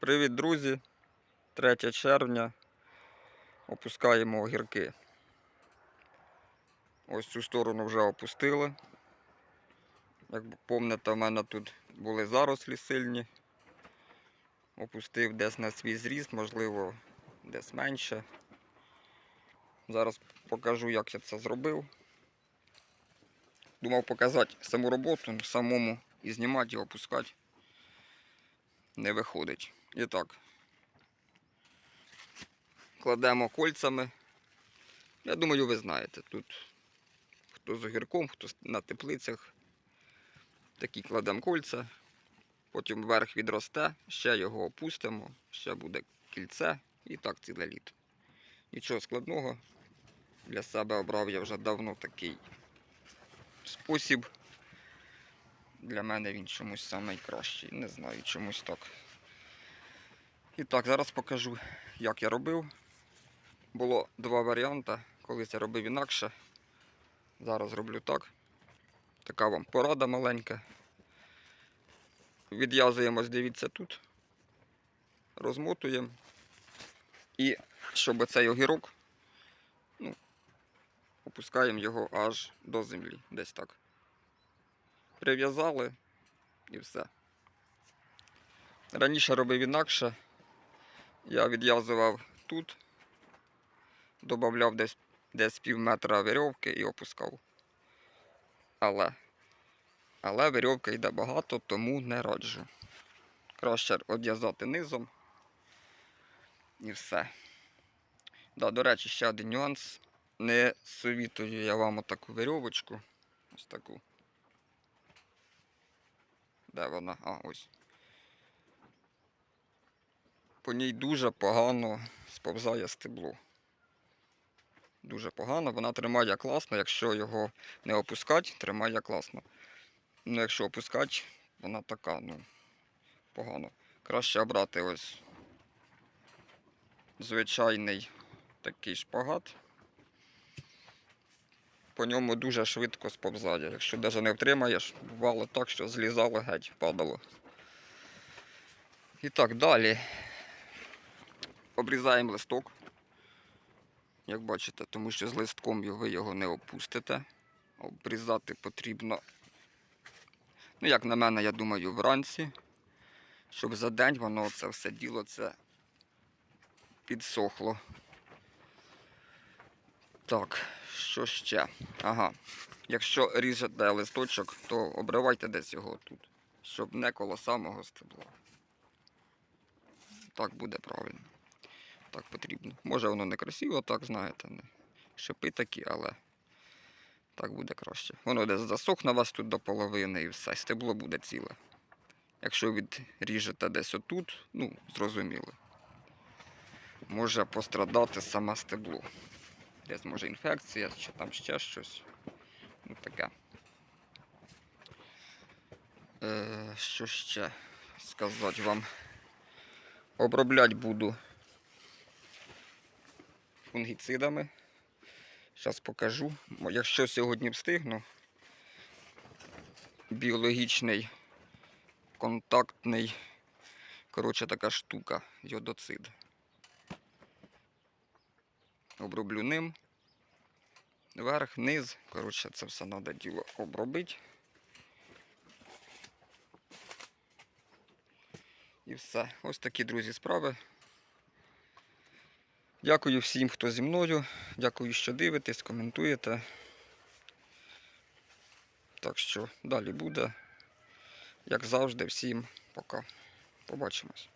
Привіт, друзі! 3 червня. Опускаємо огірки. Ось цю сторону вже опустили. Як пам'ятаєте, в мене тут були зарослі сильні. Опустив десь на свій зріст, можливо, десь менше. Зараз покажу, як я це зробив. Думав показати саму роботу, але самому і знімати, і опускати не виходить. І так. Кладемо кольцями. Я думаю, ви знаєте, тут хто з огірком, хто на теплицях. Такі кладемо кольця. Потім вверх відросте, ще його опустимо, ще буде кільце і так ціле літо. Нічого складного. Для себе обрав я вже давно такий спосіб. Для мене він чомусь найкращий. Не знаю, чомусь так. І так, зараз покажу, як я робив. Було два варіанти. Колись я робив інакше. Зараз роблю так. Така вам порада маленька. Відв'язуємось, дивіться тут. Розмотуємо. І щоб цей огірок, ну, опускаємо його аж до землі. Десь так. Прив'язали і все. Раніше робив інакше. Я відв'язував тут, додавав десь, десь пів метра вірьовки і опускав. Але, але вірьовки йде багато, тому не раджу. Краще одв'язати низом і все. Да, до речі, ще один нюанс. Не совітую я вам отаку вірьовочку. Ось таку. Де вона? А, ось. По ній дуже погано сповзає стебло. Дуже погано, вона тримає класно, якщо його не опускати, тримає класно. Ну, якщо опускати, вона така, ну, погано. Краще брати ось звичайний такий шпагат. По ньому дуже швидко сповзає. Якщо навіть не втримаєш, бувало так, що злізало геть, падало. І так, далі обрізаємо листок. Як бачите, тому що з листком ви його не опустите. Обрізати потрібно, ну, як на мене, я думаю, вранці, щоб за день воно це все діло це підсохло. Так, що ще? Ага. Якщо ріжете листочок, то обривайте десь його тут, щоб не коло самого стебла. Так буде правильно. Так потрібно. Може воно не красиво, так знаєте, не шипи такі, але так буде краще. Воно десь засохне вас тут до половини і все, стебло буде ціле. Якщо відріжете десь отут, ну, зрозуміло. Може пострадати саме стебло. Десь може інфекція чи там ще щось. Ну таке. Е, що ще сказати вам? Обробляти буду фунгіцидами. Зараз покажу. Якщо сьогодні встигну, біологічний контактний, коротше, така штука, йодоцид. Оброблю ним. Верх, низ. Коротше, це все треба діло обробити. І все. Ось такі, друзі, справи. Дякую всім, хто зі мною. Дякую, що дивитесь, коментуєте. Так що далі буде. Як завжди, всім пока. Побачимось.